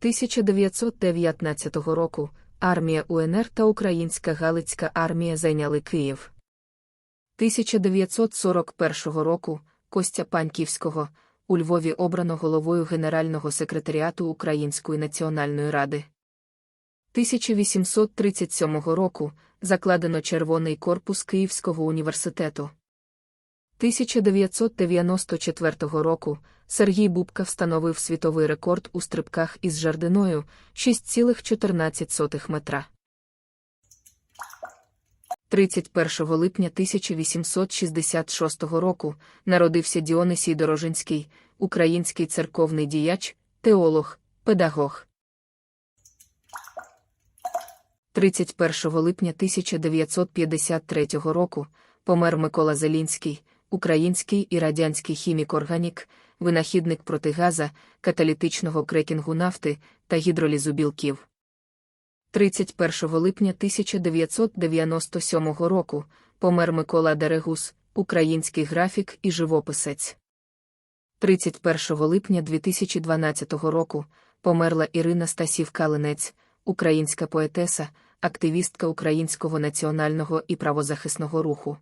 1919 року армія УНР та Українська Галицька армія зайняли Київ. 1941 року Костя Паньківського у Львові обрано головою Генерального секретаріату Української національної ради. 1837 року закладено Червоний корпус Київського університету. 1994 року Сергій Бубка встановив світовий рекорд у стрибках із жардиною 6,14 метра. 31 липня 1866 року народився Діонисій Дорожинський, український церковний діяч, теолог, педагог. 31 липня 1953 року помер Микола Зелінський, український і радянський хімік-органік, винахідник протигаза, каталітичного крекінгу нафти та гідролізу білків. 31 липня 1997 року помер Микола Дерегус, український графік і живописець. 31 липня 2012 року померла Ірина Стасів-Калинець, українська поетеса, активістка українського національного і правозахисного руху.